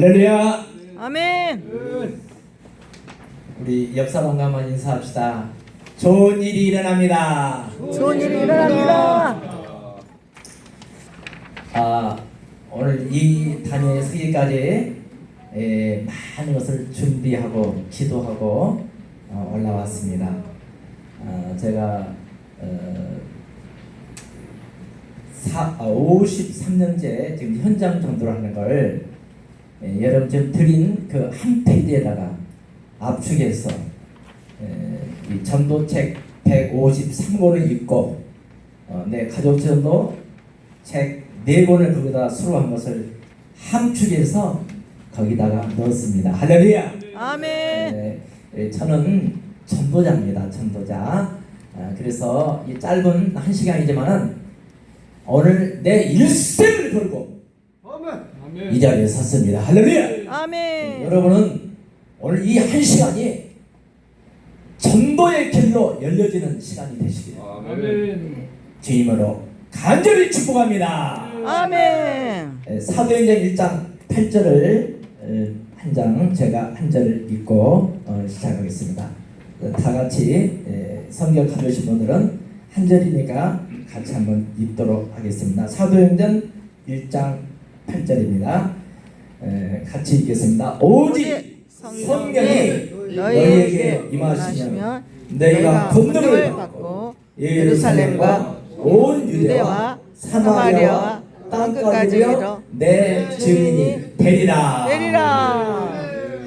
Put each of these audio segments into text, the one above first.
할렐루야. 아멘. 우리 옆 사람과 한번 인사합시다. 좋은 일이 일어납니다. 좋은 일이 일어납니다. 아 오늘 이 단위에 서기까지 에, 많은 것을 준비하고 기도하고 어, 올라왔습니다. 어, 제가 어, 사, 아, 53년째 지금 현장 전도를 하는 걸 에, 여러분 지금 드린 그 한 페이지에다가 압축해서 에, 이 전도책 153권을 읽고 어, 내 가족 전도 책네 권을 거기다 수록한 것을 함축해서 거기다가 넣었습니다. 할렐루야. 아멘. 네, 예, 저는 전도자입니다. 전도자. 아, 그래서 이 짧은 한 시간이지만은 오늘 내 일생을 걸고 이 자리에 섰습니다. 할렐루야. 아멘. 여러분은 오늘 이 한 시간이 전도의 길로 열려지는 시간이 되시길 아멘. 주님으로 간절히 축복합니다. 아멘. 에, 사도행전 1장 8절을 한 장 제가 한 절을 읽고 어, 시작하겠습니다. 어, 다 같이 에, 성경 가져오신 분들은 한 절이니까 같이 한번 읽도록 하겠습니다. 사도행전 1장 8절입니다. 같이 읽겠습니다. 오직 성령이 너희에게 임하시면 너희가 권능을 받고 예루살렘과 온 유대와 사마리아와 땅끝까지 내 증인이 되리라. 내리라.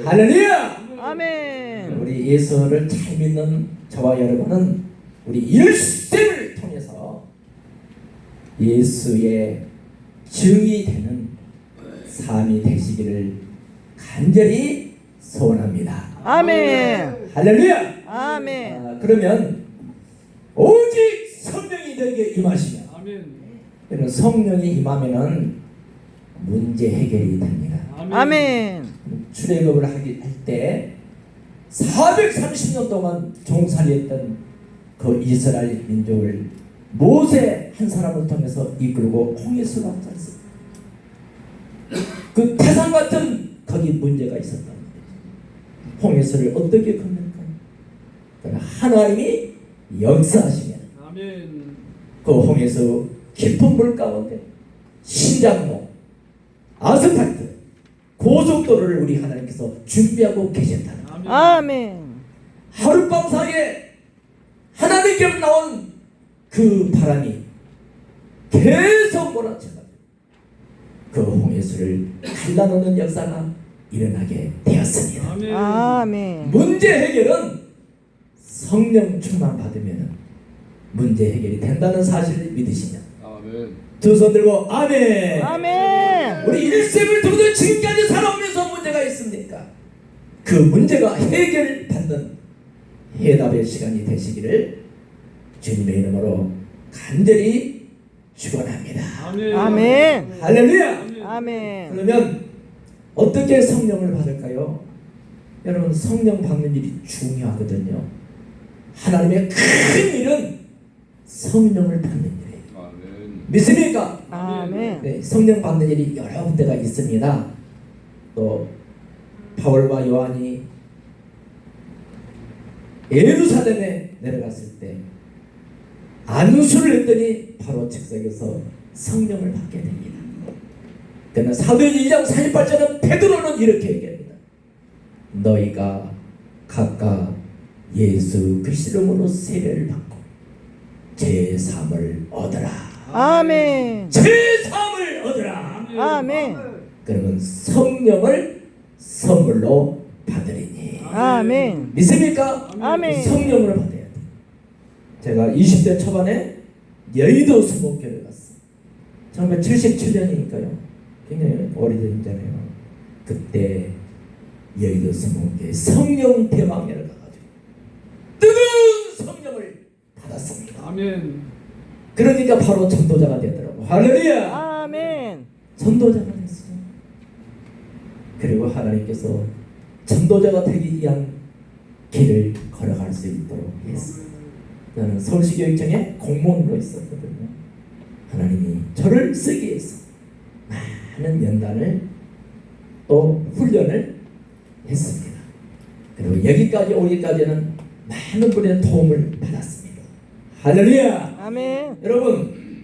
할렐루야. 아멘. 우리 예수를 잘 믿는 저와 여러분은 우리 일생을 통해서 예수의 증이 되는 삶이 되시기를 간절히 소원합니다. 아멘. 할렐루야. 아멘. 아, 그러면 오직 성령이 너에게 임하시면 아멘. 그러면 성령이 임하면은 문제 해결이 됩니다. 아멘. 출애굽을 하기 할 때 430년 동안 종살이했던 그 이스라엘 민족을 모세 한 사람을 통해서 이끌고 홍해수를 왔잖습니다. 그 태산 같은 거기 문제가 있었단 말이죠. 홍해수를 어떻게? 그러나 하나님이 역사하시면 아멘. 그 홍해수 깊은 물 가운데 신장로, 아스팔트, 고속도로를 우리 하나님께서 준비하고 계셨다는 거예요. 아멘. 아멘. 하룻밤 사이에 하나님께로 나온 그 바람이 계속 몰아쳐가지고 그 홍해 수를 갈라놓는 역사가 일어나게 되었습니다. 아멘. 문제 해결은 성령 충만 받으면 문제 해결이 된다는 사실을 믿으시면 아멘. 두손 들고 아멘. 아멘. 우리 일생을 통해서 지금까지 살아오면서 문제가 있습니까? 그 문제가 해결받는 해답의 시간이 되시기를 주님의 이름으로 간절히 아멘. 아멘. 할렐루야. 아멘. 그러면 어떻게 성령을 받을까요? 여러분 성령 받는 일이 중요하거든요. 하나님의 큰 일은 성령을 받는 일이에요. 아멘. 믿습니까? 아멘. 네, 성령 받는 일이 여러 군데가 있습니다. 또 바울과 요한이 예루살렘에 내려갔을 때 안수를 했더니 바로 즉석에서 성령을 받게 됩니다. 그러나 사도행 2장 48절은 베드로는 이렇게 얘기합니다. 너희가 각각 예수 그리스도 이름으로 세례를 받고 제 삶을 얻어라. 아멘. 제 삶을 얻어라. 아멘. 그러면 성령을 선물로 받으리니 아멘. 믿습니까? 아멘. 성령을 돼. 제가 20대 초반에 여의도 수목교를 갔어. 1977년이니까요. 굉장히 오래전이잖아요. 그때 여의도 수목교에 성령 대망회를 가가지고 뜨거운 성령을 받았습니다. 아멘. 그러니까 바로 전도자가 되더라고. 할렐루야. 아멘. 전도자가 됐어요. 그리고 하나님께서 전도자가 되기 위한 길을 걸어갈 수 있도록 했어요. 저는 서울시교육청에 공무원으로 있었거든요. 하나님이 저를 쓰기 위해서 많은 연단을 또 훈련을 했습니다. 그리고 여기까지 오기까지는 많은 분의 도움을 받았습니다. 할렐루야! 아멘. 여러분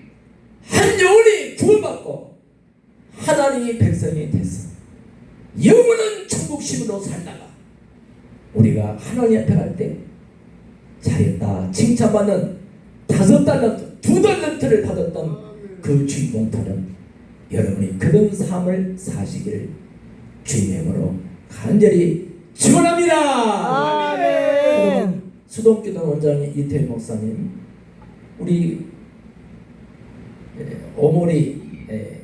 한 영혼이 구원받고 하나님의 백성이 됐어. 영원한 천국심으로 살다가 우리가 하나님 앞에 갈때 잘했다 칭찬받는 다섯 달란트 두 달란트를 받았던 그 주인공처럼 여러분이 그런 삶을 사시기를 주님의 이름으로 간절히 축원합니다. 아멘. 여러분 수동기도 원장님 이태일 목사님 우리 에,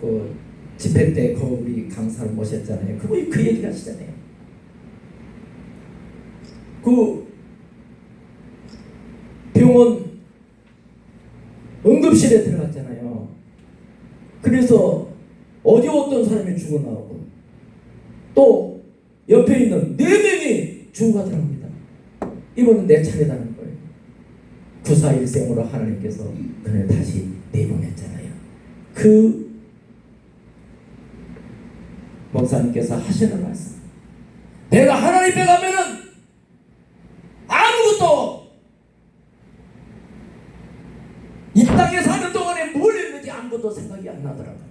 그 집회 때 그 우리 강사를 모셨잖아요. 그분이 그 얘기를 하시잖아요. 그 병원 응급실에 들어갔잖아요. 그래서 어디 어떤 사람이 죽어 나오고 또 옆에 있는 네 명이 죽어가더랍니다. 이번은 내 차례다는 거예요. 구사일생으로 하나님께서 그를 다시 내보냈잖아요. 그 목사님께서 하시는 말씀. 내가 하나님 께 가면은 아무것도 이 땅에 사는 동안에 뭘 했는지 아무것도 생각이 안 나더라고요.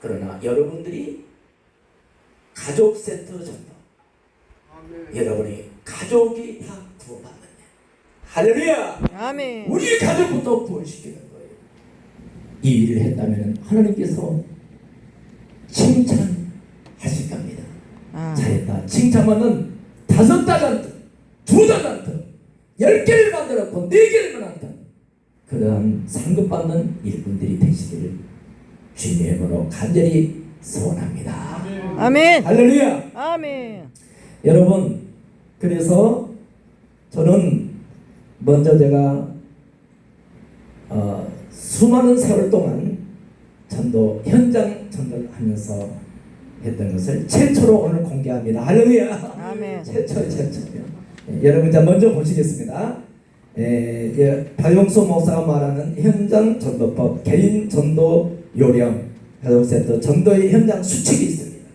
그러나 여러분들이 가족 세트 전도. 여러분이 가족이 다 구원받느냐? 할렐루야! 아멘. 우리 가족부터 구원시키는 거예요. 이 일을 했다면 하나님께서 칭찬하실 겁니다. 아, 잘했다. 칭찬받는 다섯 달란트 두 달란트 열 개를 만들었고 네 개를 만났다 그러한 상급받는 일꾼들이 되시기를 주님의 이름으로 간절히 소원합니다 아멘. 할렐루야 아멘. 여러분 그래서 저는 먼저 제가 어, 수많은 세월 동안 전도 현장 전도를 하면서 했던 것을 최초로 오늘 공개합니다. 할렐루야. 아멘. 최초 최초요. 예, 여러분 자 먼저 보시겠습니다. 예, 예, 박용수 목사가 말하는 현장 전도법 개인 전도 요령 가족센터 전도의 현장 수칙이 있습니다.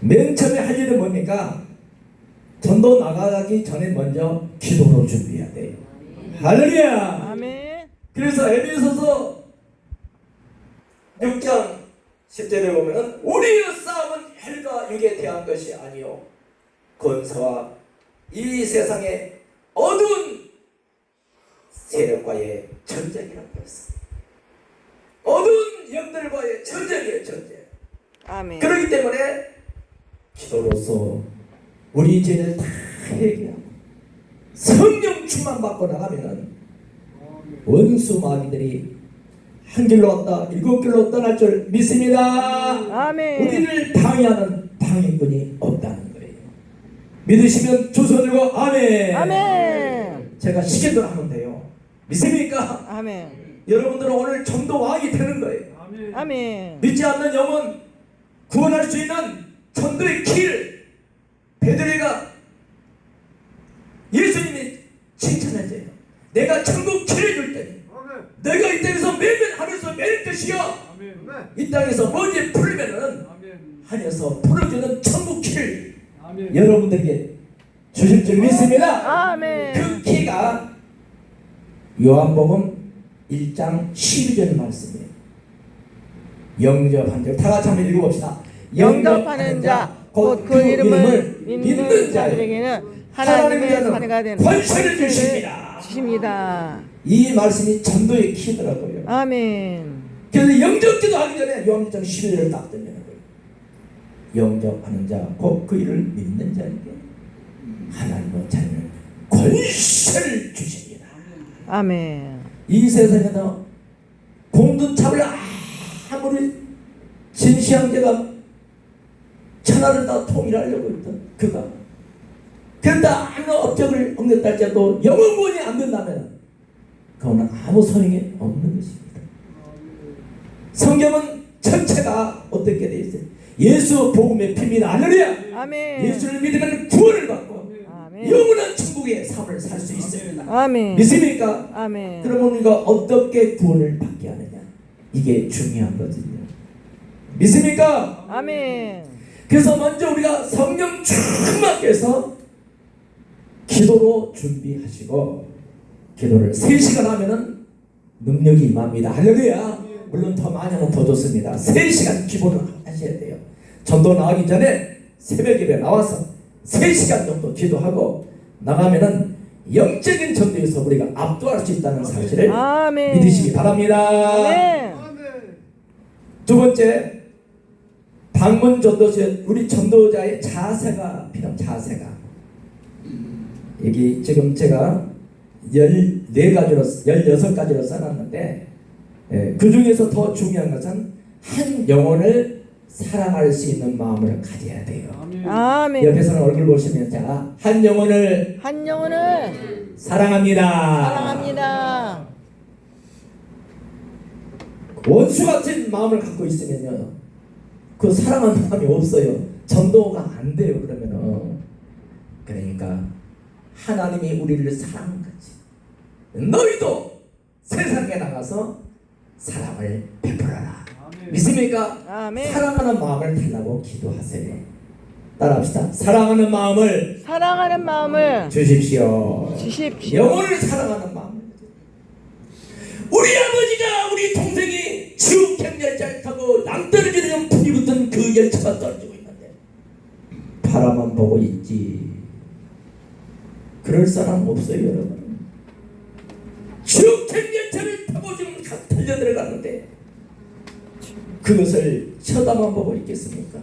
맨 처음에 할 일은 뭡니까? 전도 나가기 전에 먼저 기도로 준비해야 돼요. 할렐루야. 아멘. 그래서 에베소서 6장 10절에 보면은 우리의 싸움은 혈과 육에 대한 것이 아니요 권세와 이 세상의 어두운 세력과의 전쟁이라고 했어. 어두운 영들과의 전쟁이에요, 전쟁. 아멘. 그렇기 때문에 기도로서 우리 죄를 다 해결하고 성령 충만 받고 나가면은 원수 마귀들이 한 길로 왔다 일곱 길로 떠날 줄 믿습니다. 아멘. 우리를 방해하는 방해꾼이 없다는 거예요. 믿으시면 들고 아멘. 아멘. 제가 시켜도 하면 돼요. 믿습니까? 아멘. 여러분들은 오늘 전도 왕이 되는 거예요. 아멘. 아멘. 믿지 않는 영혼 구원할 수 있는 전도의 길 베드로가 예수님이 칭찬했어요. 내가 천국 길을 줄 테니 내가 이 땅에서 매면 하늘에서 매일 것이요 아멘. 이 땅에서 먼지 풀면은. 하늘에서 풀어주는 천국 길. 여러분들에게 주실 줄 믿습니다. 아멘. 그 키가 요한복음 1장 12절 말씀이에요. 영접한 자, 다 같이 한번 읽어봅시다. 영접하는 자, 곧 그 이름을 믿는 자들에게는 하나님의 사내가 되는 권세를 주십니다. 주십니다. 이 말씀이 전도의 키더라고요. 아멘. 그래서 영접기도 하기 전에 요한일장 11절을 딱 던지는 거예요. 영접하는 자, 곧그 이를 믿는 자에게 하나님의 자녀는 권세를 주십니다. 아멘. 이 세상에서 공든탑을 아무리 진시황제가 천하를 다 통일하려고 했던 그가 그런다 아무 업적을 얻는다 할지라도 영원권이 안 된다면 그거는 아무 소용이 없는 것입니다. 성경은 전체가 어떻게 되어 있어요? 예수 복음의 피입니다. 할렐루야! 아멘. 예수를 믿으면 구원을 받고. 영원한 천국의 삶을 살 수 있습니다. 아멘. 믿습니까? 아멘. 그러면 우리가 어떻게 구원을 받게 하느냐 이게 중요한 거거든요 믿습니까? 아멘. 그래서 먼저 우리가 성령 충만께서 기도로 준비하시고 기도를 3시간 하면은 능력이 임합니다. 할렐루야. 물론 더 많이 하면 더 좋습니다. 3시간 기본을 하셔야 돼요. 전도 나가기 전에 새벽 예배 나와서 3시간 정도 기도하고 나가면은 영적인 전도에서 우리가 압도할 수 있다는 사실을 아멘. 믿으시기 바랍니다. 아멘. 두 번째 방문 전도실 우리 전도자의 자세가 필요 자세가 여기 지금 제가 14가지로 16가지로 써놨는데 예, 그 중에서 더 중요한 것은 한 영혼을 사랑할 수 있는 마음을 가져야 돼요. 아멘. 옆에서는 얼굴 보시면 자 한 영혼을 한 영혼을 사랑합니다. 사랑합니다. 원수 같은 마음을 갖고 있으면요. 그 사랑하는 마음이 없어요. 전도가 안 돼요. 그러면은. 그러니까 하나님이 우리를 사랑같이 너희도 세상에 나가서 사랑을 베풀어라. 믿습니까? 아멘. 사랑하는 마음을 달라고 기도하세요. 따라합시다. 사랑하는 마음을 사랑하는 마음을 주십시오. 주십시오. 영혼을 사랑하는 마음. 우리 아버지가 우리 동생이 지옥행 열차를 타고 낭떠러지는 불이 붙은 그 열차가 떨어지고 있는데 바라만 보고 있지. 그럴 사람 없어요, 여러분. 지옥행 열차를 타고 지금 가- 달려 들어갔는데 그것을 쳐다만 보고 있겠습니까?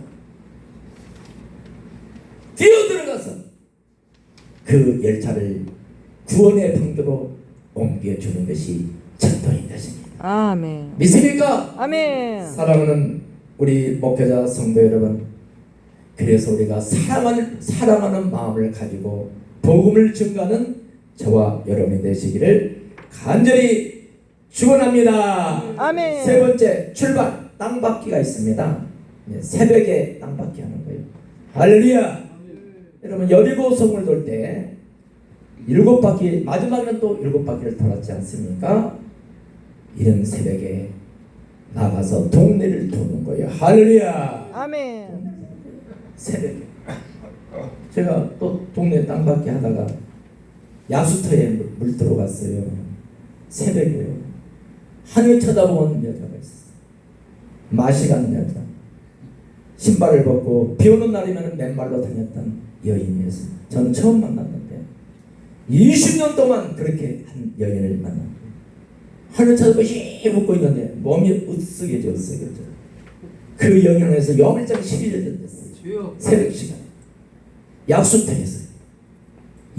뛰어 들어가서 그 열차를 구원의 방도로 옮겨주는 것이 전도인 것입니다. 아멘. 믿습니까? 아멘. 사랑하는 우리 목회자 성도 여러분, 그래서 우리가 사랑하는, 사랑하는 마음을 가지고 복음을 증가하는 저와 여러분이 되시기를 간절히 축원합니다. 아멘. 세 번째 출발 땅받기가 있습니다. 예, 새벽에 땅받기 하는 거예요. 할렐루야. 여러분 여리고 성을 돌 때 일곱 바퀴 마지막에는 또 일곱 바퀴를 돌았지 않습니까? 이런 새벽에 나가서 동네를 도는 거예요. 할렐루야. 아멘. 새벽에 제가 또 동네 땅받기 하다가 야수터에 물, 물 들어갔어요. 새벽에요. 하늘 쳐다보는 여자가 있었어요. 마시 가는 여자. 신발을 벗고 비 오는 날이면 맨발로 다녔던 여인이었어요. 저는 처음 만났는데 20년 동안 그렇게 한 여인을 만났어요. 하늘 쳐다보고 씩 웃고 있는데 몸이 으쓱해졌어요. 그 영향에서 영일장 11년 됐어요. 새벽 시간에 약수터에서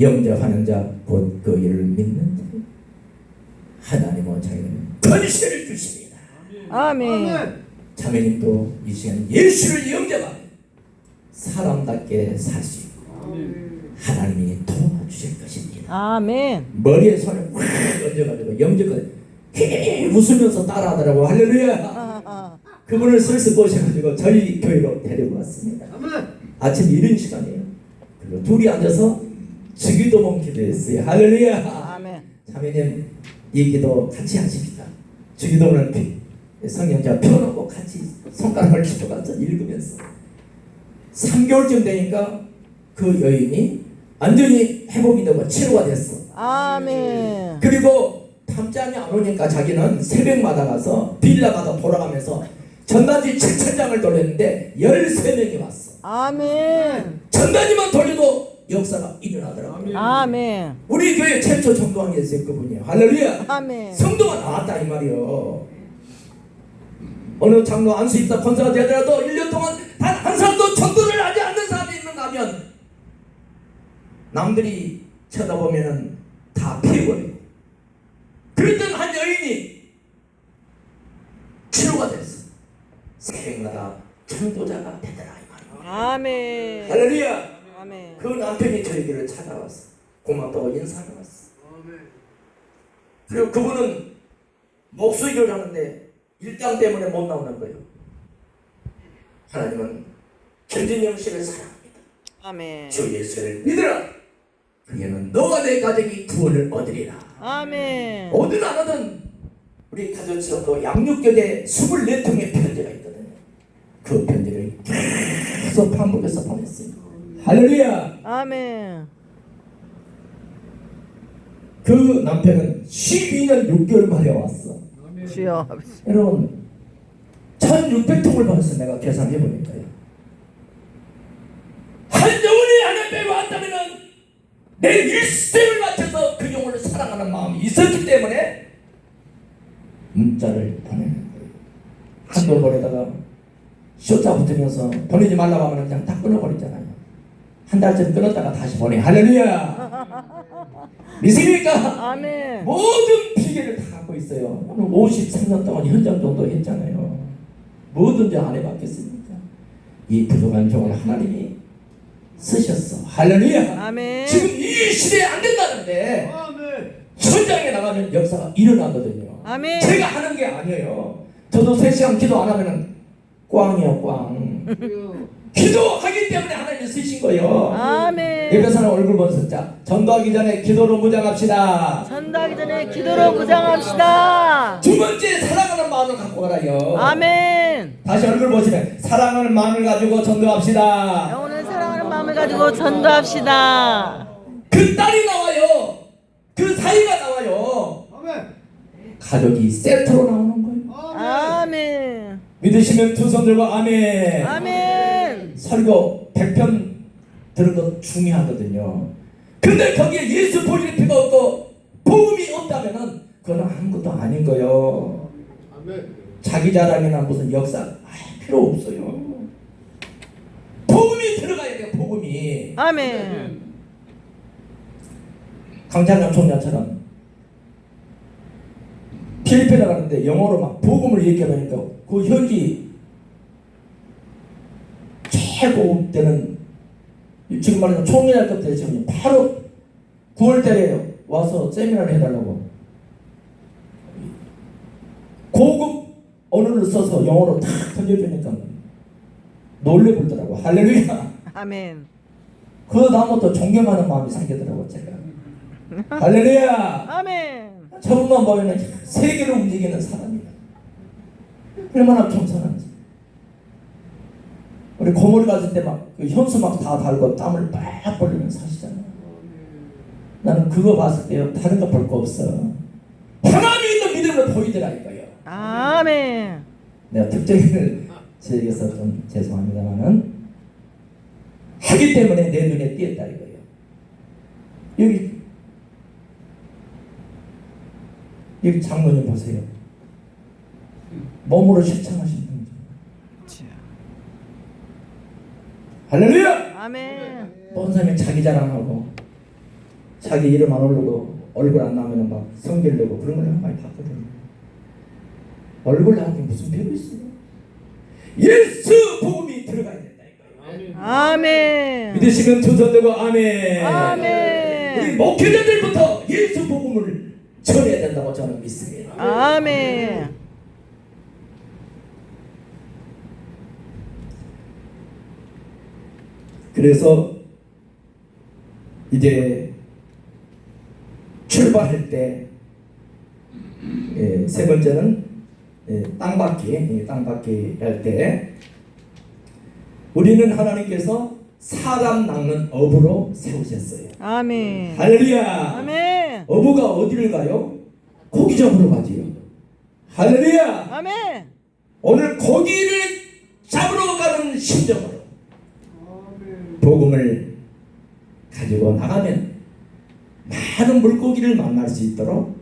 영접하는 자곧 그 일을 믿는 자 하나님은 자기는 권세를 주십니다. 아멘. 자매님도 이 시간 예수를 영접하면 사람답게 살 수 있고 아멘. 하나님이 도와주실 것입니다. 아멘. 머리에 손을 확 얹어가지고 히 웃으면서 따라하더라고 할렐루야. 아, 아. 그분을 슬슬 보셔가지고 저희 교회로 데리고 왔습니다. 아침 이른 시간이에요. 그리고 둘이 앉아서 주기도문 기도했어요. 할렐루야. 아멘. 자매님 이 기도 같이 하십시다. 주기도문을 성령자 펴놓고 같이 손가락을 쥐어가서 읽으면서 3개월쯤 되니까 그 여인이 완전히 회복이 되고 치료가 됐어. 아멘. 그리고 잠잠이 안 오니까 자기는 새벽마다 가서 빌라마다 돌아가면서 전단지 7천장을 돌렸는데 13명이 왔어. 아멘. 전단지만 돌려도 역사가 일어나더라고요. 아멘. 우리 교회 최초 전도왕이었어요 그분이요. 할렐루야. 아멘. 성도가 나왔다 이 말이요. 어느 장로 안수 입사 권사가 되더라도 1년 동안 단 한 사람도 전도를 하지 않는 사람이 있는가 하면 남들이 쳐다보면은 다 피해버려요. 그랬던 한 여인이 치료가 됐어. 새벽마다 전도자가 되더라 이 말이요. 아멘. 할렐루야. 그 남편이 저희들을 찾아왔어. 고맙다고 인사를 왔어. 그리고 그분은 목수일을 하는데 일당 때문에 못 나오는 거예요. 하나님은 견진영 씨를 사랑합니다. 아멘. 주 예수를 믿으라. 그에는 너와 내 가정이 구원을 얻으리라. 아멘. 어느 나라든 우리 가정처럼도 양육교대 24통의 편지가 있거든요. 그 편지를 계속 반복해서 보냈어요. 할렐루야! 아멘. 그 남편은 12년 6개월 만에 왔어. 주여. 여러분 1600통을 받았어 내가 계산해 보니까요. 한 영혼이 하나님께 왔다면은 내 일생을 맞춰서 그 영혼을 사랑하는 마음이 있었기 때문에 문자를 보내는 거예요. 한돌 보내다가 쇼자 붙으면서 보내지 말라고 하면 그냥 다 끊어버리잖아요. 한 달쯤 끊었다가 다시 보내. 할렐루야! 믿습니까? 아멘. 모든 피해를 다 갖고 있어요. 오늘 53년 동안 현장 정도 했잖아요. 뭐든지 안 해봤겠습니까? 이 부족한 종을 하나님이 쓰셨어. 할렐루야. 아멘. 지금 이 시대에 안 된다는데 아멘. 현장에 나가면 역사가 일어나거든요. 아멘. 제가 하는 게 아니에요. 저도 3시간 기도 안 하면 꽝이요 꽝. 기도하기 때문에 하나님이 쓰신 거예요. 아멘. 옆에서는 얼굴 보면서 자 전도하기 전에 기도로 무장합시다. 전도하기 전에 기도로 무장합시다. 두 번째 사랑하는 마음을 갖고 가라요. 아멘. 다시 얼굴 보시면 사랑하는 마음을 가지고 전도합시다. 영혼을 사랑하는 마음을 가지고 전도합시다. 그 딸이 나와요. 그 사이가 나와요. 아멘. 가족이 세트로 나오는 거예요. 아멘. 믿으시면 두 손 들고 아멘. 아멘. 설교 100편 들은 거 중요하거든요. 근데 거기에 예수 보이는 피가 없고 복음이 없다면은 그건 아무것도 아닌 거예요. 아멘. 자기 자랑이나 무슨 역사 아, 필요 없어요. 복음이 들어가야 돼요. 복음이. 아멘. 강찬남 총장처럼 필리핀에 가는데 영어로 막 복음을 얘기하니까 그 현지 최고 때는 지금 말하는 총리할 것 대신 바로 9월 달에 와서 세미나를 해달라고. 고급 언어를 써서 영어로 탁 던져주니까 놀래보더라고. 할렐루야. 아멘. 그 다음부터 존경하는 마음이 생기더라고 제가. 할렐루야. 아멘. 저분만 보면은 세계를 움직이는 사람이야. 얼마나 겸손한지 우리 고모리 갔을 때막 그 현수 막 다 달고 땀을 빡 벌리면서 하시잖아요 나는 그거 봤을 때요 다른 거 볼 거 없어 하나님 있는 믿음을 보이더라니까요 아멘. 내가 특정인을 제기해서 좀 죄송합니다만은 하기 때문에 내 눈에 띄었다 이거예요. 여기 여기 장모님 보세요. 몸으로 실천하신 분이죠. 할렐루야! 아멘. 본 사람이 자기 자랑하고 자기 이름 안 오르고 얼굴 안 나오면 막 성질내고 그런 걸 많이 봤거든요. 얼굴 나오는 게 무슨 별이 있어요? 예수 복음이 들어가야 된다 이거예요. 아멘. 믿으시면 두손 들고 아멘. 우리 아멘. 목회자들부터 예수 복음을 전해야 된다고 저는 믿습니다. 아멘. 그래서 이제 출발할 때세 번째는 예, 땅받기, 예, 땅받기 할 때 우리는 하나님께서 사람 낚는 어부로 세우셨어요. 아멘. 할렐루야. 아멘. 어부가 어디를 가요? 고기 잡으러 가지요. 할렐루야. 아멘. 오늘 고기를 잡으러 가는 심정으로. 복음을 가지고 나가면 많은 물고기를 만날 수 있도록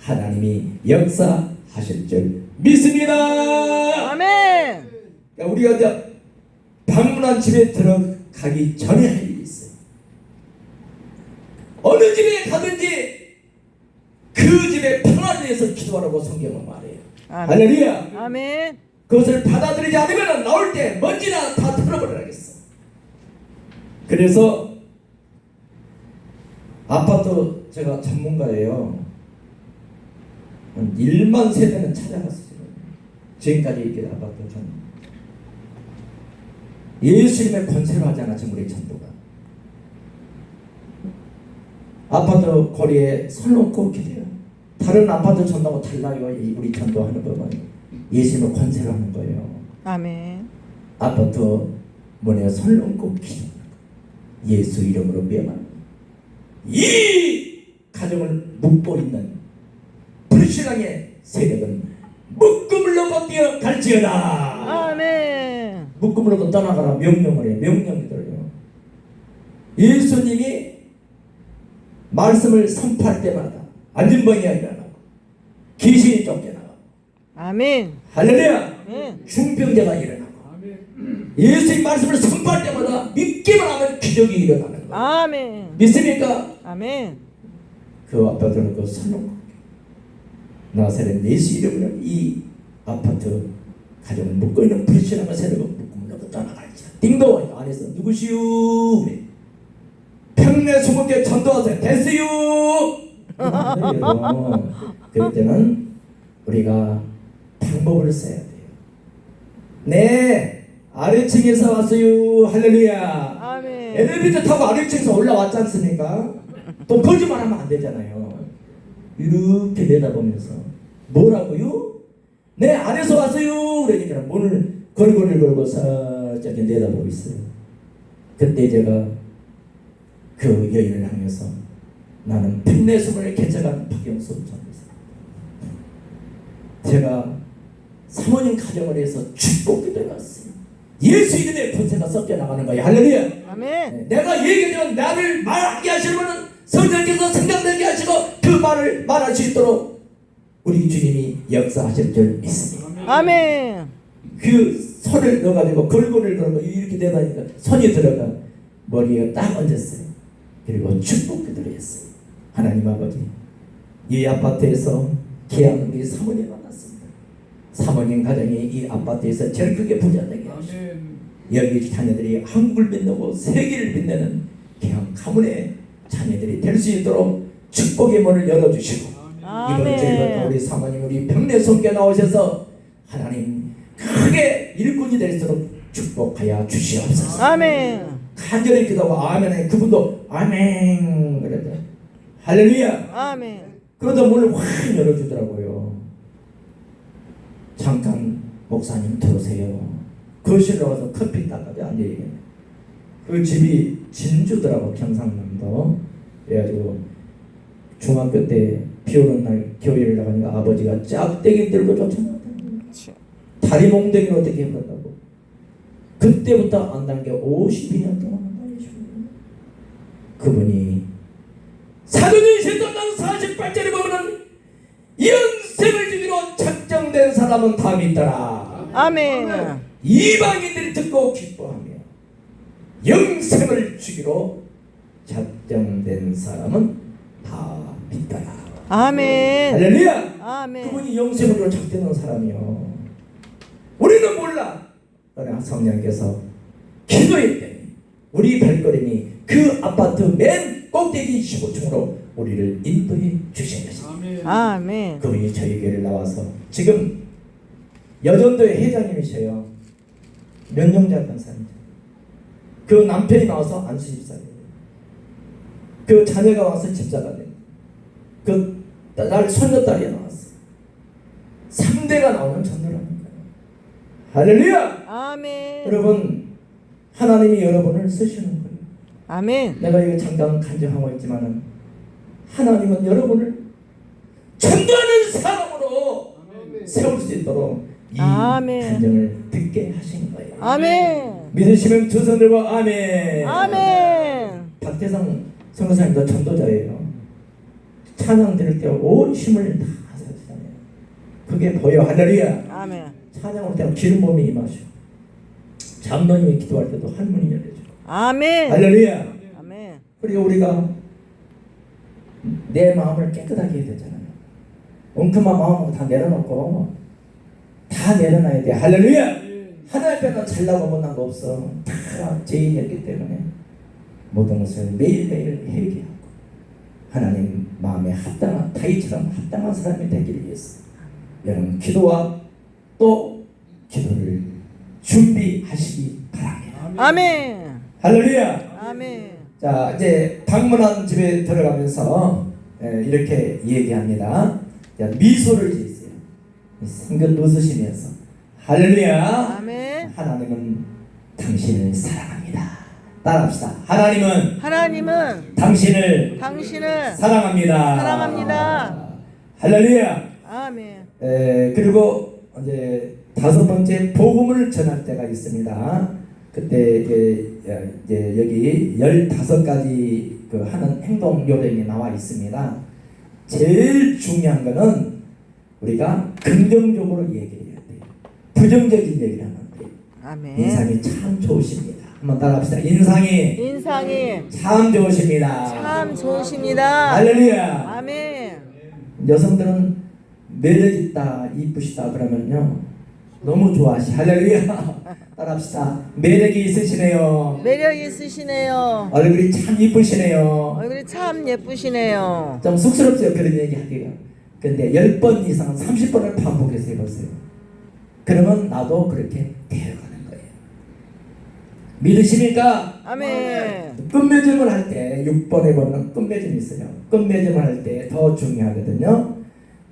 하나님이 역사하실 줄 믿습니다. 아멘. 그러니까 우리가 이제 방문한 집에 들어가기 전에 할 일이 있어요. 어느 집에 가든지 그 집의 평안을 위해서 기도하라고 성경은 말해요. 아멘. 할렐루야. 아멘. 그것을 받아들이지 않으면 나올 때 먼지나 다 털어버려야겠어. 그래서 아파트 제가 전문가예요. 한 1만 세대는 찾아갔어요. 지금까지 이렇게 아파트 전 예수님의 권세로 하잖아 지금 우리 전도가. 아파트 거리에 설 놓고 기대요. 다른 아파트 전도하고 달라요. 이 우리 전도하는 법은 예수님의 권세로 하는 거예요. 아멘. 아파트 문에 손 얹고 기도. 예수 이름으로 명한 이 가정을 묶고 있는 불신앙의 세력은 넘어 뛰어 갈지어다. 아멘. 묶음으로도 떠나가라 명령을 해 명령이 들어요. 예수님이 말씀을 선포할 때마다 안진병이가 일어나고 귀신이 쫓겨나고 아멘. 할렐루야 아멘. 중병자가 일어나고. 예수님 말씀을 선포할 때마다 믿기만 하면 기적이 일어나는 거예요. 아멘. 믿습니까? 아멘. 그 아파트는 그 선언 나사렛 예수 이름으로 이 아파트 가정을 묶고 있는 불신앙과 세력은 묶음을 놓고 떠나갈지 띵동 안에서 누구시오 그래. 평내 수목에 전도하세요 됐어요 그럴 때는 우리가 방법을 써야 돼요 네 아래층에서 왔어요 할렐루야 아멘. 엘리베이터 타고 아래층에서 올라왔지 않습니까? 또 거짓말하면 안 되잖아요. 이렇게 내다보면서 뭐라고요? 네 안에서 왔어요. 그러니까 문을 걸거리를 걸고 살짝 내다보고 있어요. 그때 제가 그 여인을 향해서 나는 핀내수문을 개척한 박영수 전도사. 제가 사모님 가정을 해서 축복기도해 왔어요. 예수 이름의 권세가 섞여 나가는 거예요. 할렐루야. 아멘. 내가 얘기하면 나를 말하게 하시려면 성령께서 생각나게 하시고 그 말을 말할 수 있도록 우리 주님이 역사하실 줄 믿습니다. 아멘. 그 손을 넣어가지고 걸고를 걸고 이렇게 되다니까 손이 들어가 머리에 딱 얹었어요. 그리고 축복 기도를 했어요. 하나님 아버지 이 아파트에서 귀한 우리 사모님. 사모님 가정이 이 아파트에서 제일 크게 부자 되게 하시고 아멘. 여기 자녀들이 한국을 빛내고 세계를 빛내는 그냥 가문의 자녀들이 될 수 있도록 축복의 문을 열어주시고 이번 주일부터 아멘. 우리 사모님 우리 병내 손께 나오셔서 하나님 크게 일꾼이 될수록 축복하여 주시옵소서 아멘. 간절히 기도하고 아멘 해 그분도 아멘 그래도 할렐루야 아멘. 그러다 문을 확 열어주더라고요 잠깐 목사님 들어오세요. 거실로 와서 커피 따가지고 앉아있게 그 집이 진주더라고 경상남도. 그래가지고 중학교 때 비 오는 날 교회를 나가니까 아버지가 짝대기 들고 쫓아나왔다 다리 몽둥이를 어떻게 해봤다고. 그때부터 안다는 게 52년 동안 안다는 거죠 그분이 사도행 신도당 48절에 보면은 영생을 작정된 사람은 다 믿더라 아멘. 이방인들이 듣고 기뻐하며 영생을 주기로 작정된 사람은 다 믿더라 아멘. 할렐루야 아멘. 그분이 영생으로 작정된 사람이요 우리는 몰라 그러나 성령께서 기도했더니 우리 발걸음이 그 아파트 맨 꼭대기 15층으로 우리를 인도해 주신 것입니다 아멘. 그분이 저희 교회를 나와서 지금 여전도의 회장님이셔요. 명령자 권사님. 그 남편이 나와서 안수집사님. 그 자녀가 와서 집사가 돼. 그날 손녀딸이 나왔어. 3대가 나오는 거예요. 할렐루야! 아멘. 여러분 하나님이 여러분을 쓰시는 거예요. 아멘. 내가 이거 잠깐 간증하고 있지만은 하나님은 여러분을 전도하는 사람으로. 세울 수 있도록 이. 간증을 듣게 하신 거예요. 아멘. 믿으시면 두 손 들고 아멘. 아멘. 박태성 선교사님도 전도자예요. 찬양 들을 때 온 힘을 다 하시잖아요. 그게 보여 할렐루야. 아멘. 찬양할 때는 기름 부음이 임하시고 장로님이 기도할 때도 할문이 열려주고 아멘. 할렐루야. 아멘. 그리고 우리가 내 마음을 깨끗하게 해야 되잖아요. 엉큼한 마음을 다 내려놓고 다 내려놔야 돼. 할렐루야. 하나님 앞에는 잘나고 못난 거 없어. 다 죄인이었기 때문에 모든 것을 매일매일 회개하고 하나님 마음에 합당한 다윗처럼 합당한 사람이 되기를 위해서 여러분 기도와 또 기도를 준비하시기 바랍니다. 아멘. 할렐루야. 아멘. 자 이제 방문한 집에 들어가면서 에, 이렇게 얘기합니다. 자, 미소를 지으세요. 생긋 웃으시면서 할렐루야. 아멘. 하나님은 당신을 사랑합니다. 따라합시다. 하나님은 하나님은 당신을 당신을 사랑합니다. 사랑합니다. 할렐루야. 아멘. 에, 그리고 이제 다섯 번째 복음을 전할 때가 있습니다. 그때 이제, 이제 여기 열다섯 가지 그 하는 행동 요령이 나와 있습니다. 제일 중요한 거는 우리가 긍정적으로 얘기를 해야 돼요. 부정적인 얘기를 하면 안 돼요. 아멘. 인상이 참 좋으십니다. 한번 따라합시다. 인상이 인상이 참 좋으십니다. 참 좋으십니다. 할렐루야. 아멘. 여성들은 매력 있다, 이쁘시다 그러면요 너무 좋아하시. 할렐루야. 따라합시다. 매력이 있으시네요. 매력 있으시네요. 얼굴이 참 이쁘시네요. 얼굴이 참 예쁘시네요. 좀 쑥스럽죠 그런 얘기 하기가. 근데 10번 이상 30번을 반복해서 해보세요. 그러면 나도 그렇게 되어가는 거예요. 믿으십니까? 아멘. 끝맺음을 할 때 6번에 보면 끝맺음이 있어요. 끝맺음을 할 때 더 중요하거든요.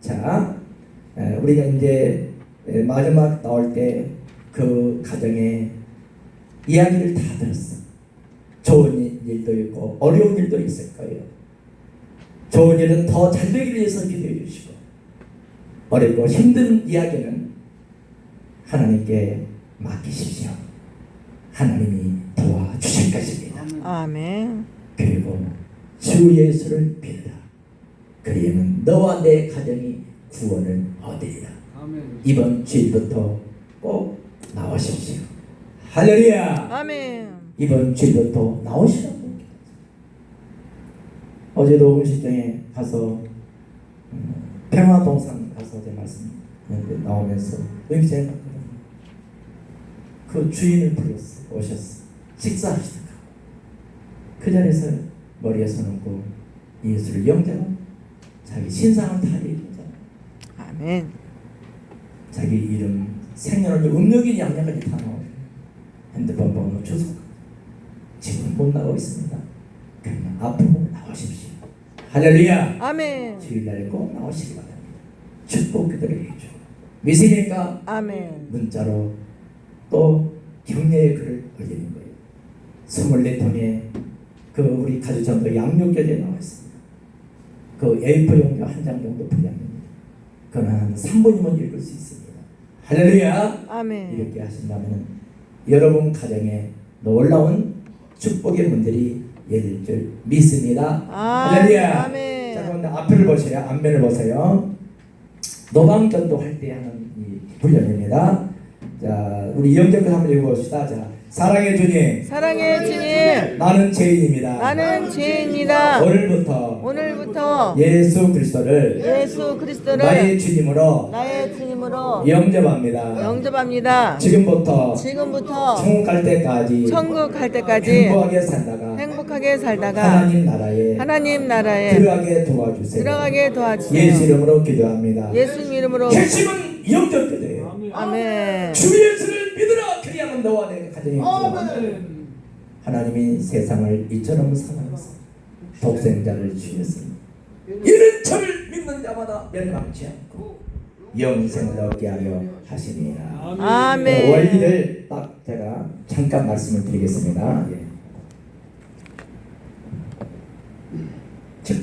자, 에, 우리가 이제 에, 마지막 나올 때 그 가정에 이야기를 다 들었어. 좋은 일- 일도 있고 어려운 일도 있을 거예요. 좋은 일은 더 잘 되기 위해서 기도해 주시고 어렵고 힘든 이야기는 하나님께 맡기십시오. 하나님이 도와주실 것입니다. 아멘. 그리고 주 예수를 믿으라. 그리하면 너와 내 가정이 구원을 얻으리라. 이번 주일부터 꼭 나오십시오. 할렐루야. 아멘. 이번 주일부터 나오시라고. 어제도 음식장에 가서 음, 평화동산 가서 제 말씀 나오면서 갔거든요. 그 주인을 불렀어 오셨어 식사하시다가 그 자리에서 머리에 손 얹고 예수를 영접하고 자기 신상을 다 얘기하잖아 아멘. 자기 이름 생년월일 음력인 양력까지 다 나와요 핸드폰 번호 주소 지금 못 나가고 있습니다 그러면 앞으로 나오십시오 할렐루야 아멘. 주일날에 꼭 나오시기 바랍니다 축복 기도를 해줘 믿으니까 아멘. 문자로 또 격려의 글을 올리는 거예요. 24통에 그 우리 가족 전도 양육교재에 나와 있습니다. 그 A4 용지 한장 정도 분량입니다. 그건 한 3분이면 읽을 수 있습니다. 할렐루야! 아멘. 이렇게 하신다면 여러분 가정에 놀라운 축복의 문들이 열릴 줄 믿습니다. 아, 할렐루야! 자, 아멘. 그런데 앞을 보세요. 앞면을 보세요. 노방전도 할 때 하는 이 훈련입니다. 자, 우리 영적을 한번 읽어봅시다. 자, 사랑의 주님, 사랑의 주님, 나는 죄인입니다. 나는 죄인이다. 오늘부터 오늘부터 예수 그리스도를 예수 그리스도를 나의 주님으로 나의 주님으로 영접합니다. 영접합니다. 지금부터 지금부터 천국 갈 때까지 천국 갈 때까지 행복하게 살다가 행복하게 살다가 하나님 나라에 하나님 나라에 들어가게 도와주세요. 들어가게 예수 도와주세요. 이름으로 기도합니다. 예수 이름으로 핵심은 영접교대예요. 아멘. 주 예수를 믿으라 그리하면 너와 내 가정이. 아멘. 하나님이 세상을 이처럼 사랑하사 독생자를 주셨으니 이는 저를 믿는 자마다 멸망치 않고 영생을 얻게 하려 하시니라. 아멘. 원리를 딱 제가 잠깐 말씀을 드리겠습니다. 예.